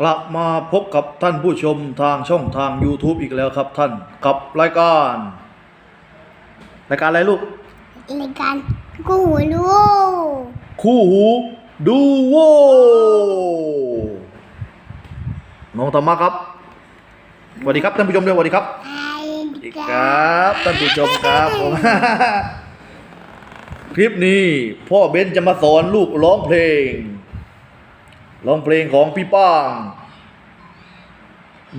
กลับมาพบกับท่านผู้ชมทางช่องทาง YouTube อีกแล้วครับท่านกับรายการรายการอะไรลูกรายการกูรู้คู่หูดูโวน้องธรรมะครับสวัสดีครับท่านผู้ชมด้วยสวัสดีครับไอ้สวัสดีครับท่านผู้ชมครับผมคลิปนี้พ่อเบนจะมาสอนลูกร้องเพลง ร้องเพลงของพี่ป้าง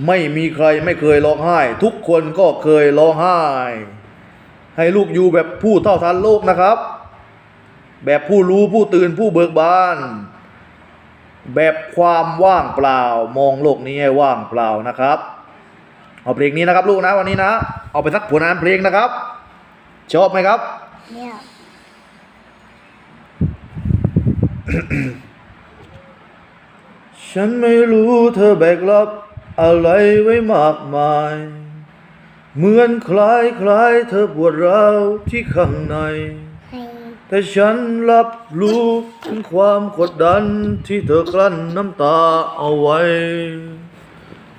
ไม่มีใครไม่เคยร้องไห้ ทุกคนก็เคยร้องไห้ ให้ลูกอยู่แบบผู้เท่าทันโลกนะครับ แบบผู้รู้ผู้ตื่นผู้เบิกบาน แบบความว่างเปล่ามองโลกนี้ให้ว่างเปล่านะครับเอาเพลงนี้นะครับลูกนะวันนี้นะ เอาไปสักผลงานเพลงนะครับ ชอบไหมครับเนี่ย ฉันไม่รู้เธอแบกรับอะไรไว้มากมาย เหมือนคล้ายคล้ายเธอปวดร้าวที่ข้างใน แต่ฉันรับรู้ถึงความกดดันที่เธอกลั้นน้ำตาเอาไว้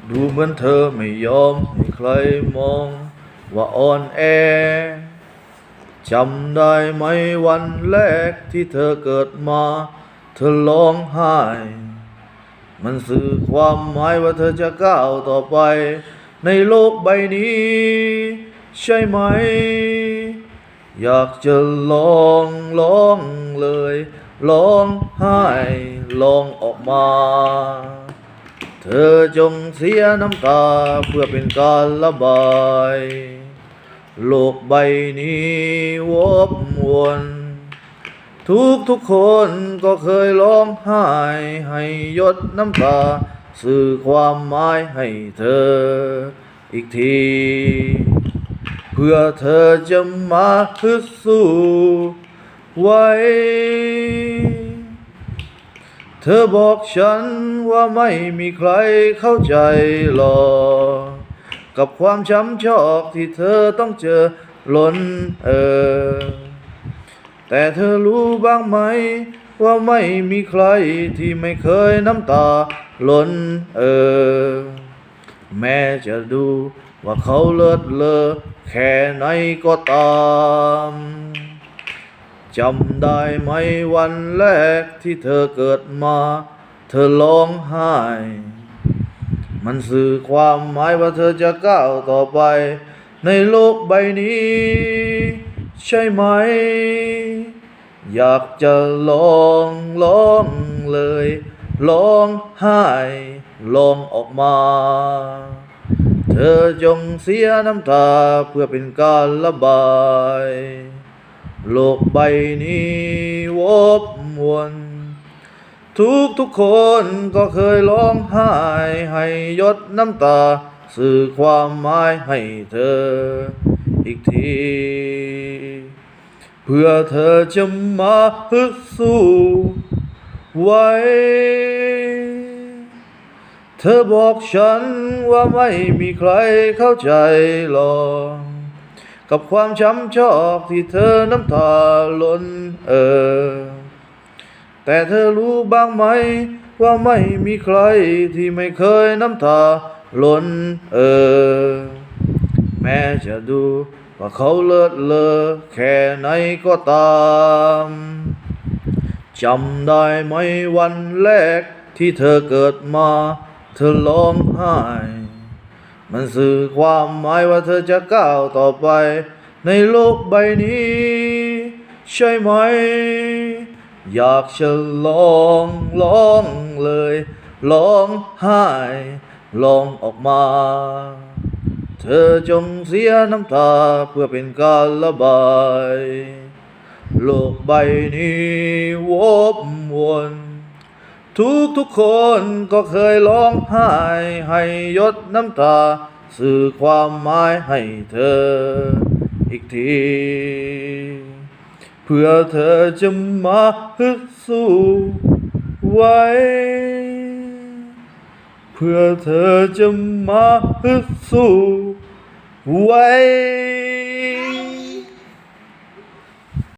ดูเหมือนเธอไม่ยอมให้ใครมองว่าอ่อนแอจำได้ไหมวันแรกที่เธอเกิดมา เธอร้องไห้ มันสื่อความหมายว่าเธอจะก้าวต่อไป ในโลกใบนี้ ใช่ไหม อยากจะลองลองเลยร้องไห้ลองออกมา เธอจงเสียน้ำตาเพื่อเป็นการระบาย โลกใบนี้วบวน ทุกทุกคนก็เคยร้องไห้ให้ยดน้ำตา สื่อความหมายให้เธอ อีกที เพื่อเธอจะมาพิสูจน์ไว้ เธอบอกฉันว่าไม่มีใครเข้าใจหรอกกับความช้ำชอกที่เธอต้องเจอล้นเออ แต่เธอรู้บ้างไหม ว่าไม่มีใครที่ไม่เคยน้ำตาล้นเออ แม้จะดูว่าเขาเลิศเลอแค่ไหนก็ตามจำได้ไหมวันแรกที่เธอเกิดมา เธอร้องไห้ มันสื่อความหมายว่าเธอจะก้าวต่อไป ในโลกใบนี้ ใช่ไหม อยากจะลองลองเลยร้องไห้ลองออกมา เธอจงเสียน้ำตาเพื่อเป็นการระบาย โลกใบนี้วบวนทุกทุกคนก็เคยร้องไห้ให้ยดน้ำตา สื่อความหมายให้เธออีกที เพื่อเธอจะมาพิสูจน์ไว้ เธอบอกฉันว่าไม่มีใครเข้าใจหรอกกับความช้ำชอกที่เธอน้ำตาล้นเออ แต่เธอรู้บ้างไหม ว่าไม่มีใครที่ไม่เคยน้ำตาล้นเออ ม้จะดูว่าเขาเลิศเลอแค่ไหนก็ตามจำได้ไหมวันแรกที่เธอเกิดมา เธอร้องไห้ มันสื่อความหมายว่าเธอจะก้าวต่อไป ในโลกใบนี้ ใช่ไหม อยากจะลองลองเลยร้องไห้ลองออกมา เธอจงเสียน้ำตาเพื่อเป็นการระบาย โลกใบนี้วบวนทุกทุกคนก็เคยร้องไห้ให้ยดน้ำตา สื่อความหมายให้เธออีกที เพื่อเธอจะมาพิสูจน์ไว้ เพื่อเธอจะมาสู้ไว้